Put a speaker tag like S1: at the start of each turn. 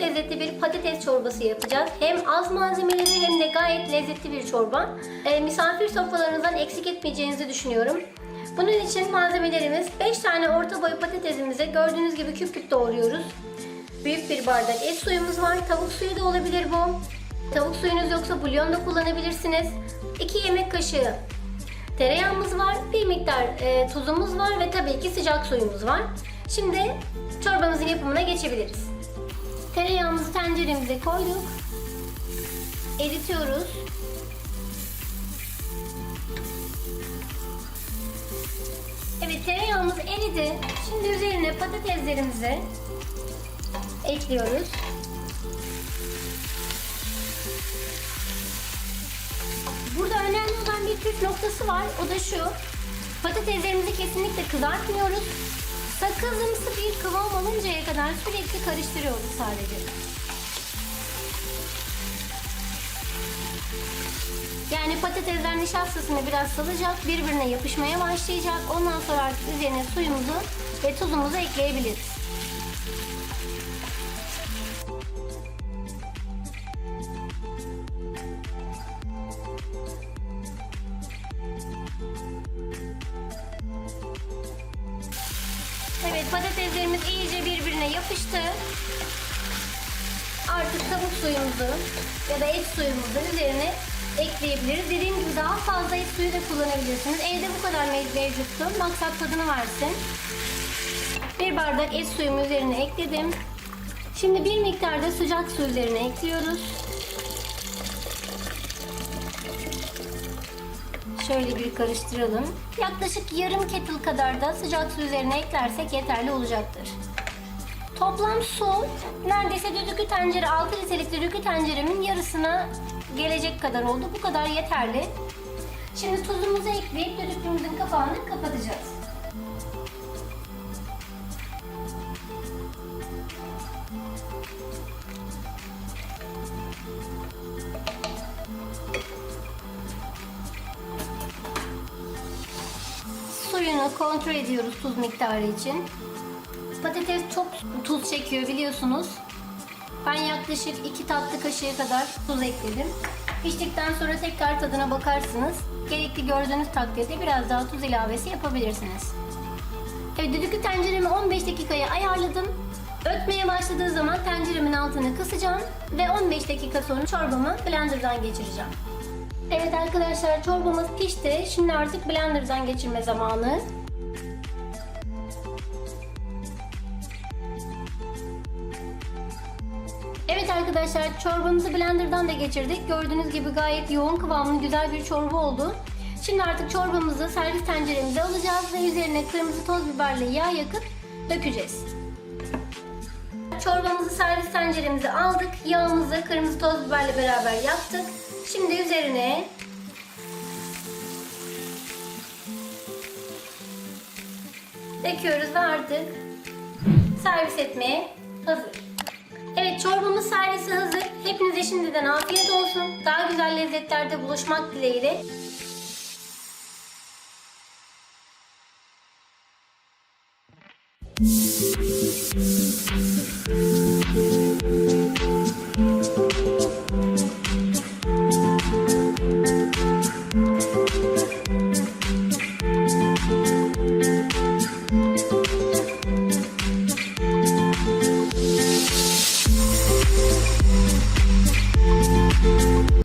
S1: lezzetli bir patates çorbası yapacağız. Hem az malzemeleri hem de gayet lezzetli bir çorba. Ee, misafir sofralarınızdan eksik etmeyeceğinizi düşünüyorum. Bunun için malzemelerimiz 5 tane orta boy patatesimizi gördüğünüz gibi küp küp doğruyoruz. Büyük bir bardak et suyumuz var. Tavuk suyu da olabilir bu. Tavuk suyunuz yoksa bulyon da kullanabilirsiniz. 2 yemek kaşığı tereyağımız var. Bir miktar e, tuzumuz var ve tabii ki sıcak suyumuz var. Şimdi çorbamızın yapımına geçebiliriz. Tereyağımızı tenceremize koyduk. Eritiyoruz. Evet tereyağımız eridi. Şimdi üzerine patateslerimizi ekliyoruz. Burada önemli olan bir püf noktası var. O da şu. Patateslerimizi kesinlikle kızartmıyoruz. Kadar sürekli karıştırıyoruz sadece. Yani patatesler nişastasını biraz salacak, birbirine yapışmaya başlayacak. Ondan sonra artık üzerine suyumuzu ve tuzumuzu ekleyebiliriz. Yapıştı. Artık tavuk suyumuzu ya da et suyumuzu üzerine ekleyebiliriz. Dediğim gibi daha fazla et suyu da kullanabilirsiniz. Evde bu kadar mev- mevcuttu. Maksat tadını versin. Bir bardak et suyumu üzerine ekledim. Şimdi bir miktar da sıcak su üzerine ekliyoruz. Şöyle bir karıştıralım. Yaklaşık yarım kettle kadar da sıcak su üzerine eklersek yeterli olacaktır. Toplam su neredeyse düdüklü tencere 6 litrelik düdüklü tenceremin yarısına gelecek kadar oldu. Bu kadar yeterli. Şimdi tuzumuzu ekleyip düdüklümüzün kapağını kapatacağız. Suyunu kontrol ediyoruz tuz miktarı için. Patates çok tuz çekiyor biliyorsunuz. Ben yaklaşık 2 tatlı kaşığı kadar tuz ekledim. Piştikten sonra tekrar tadına bakarsınız. Gerekli gördüğünüz takdirde biraz daha tuz ilavesi yapabilirsiniz. Evet düdüklü tenceremi 15 dakikaya ayarladım. Ötmeye başladığı zaman tenceremin altını kısacağım ve 15 dakika sonra çorbamı blenderdan geçireceğim. Evet arkadaşlar çorbamız pişti. Şimdi artık blenderdan geçirme zamanı. Arkadaşlar çorbamızı blenderdan da geçirdik. Gördüğünüz gibi gayet yoğun kıvamlı güzel bir çorba oldu. Şimdi artık çorbamızı servis tenceremize alacağız ve üzerine kırmızı toz biberle yağ yakıp dökeceğiz. Çorbamızı servis tenceremize aldık. Yağımızı kırmızı toz biberle beraber yaktık. Şimdi üzerine döküyoruz ve artık servis etmeye hazır şimdiden afiyet olsun. Daha güzel lezzetlerde buluşmak dileğiyle. Thank you.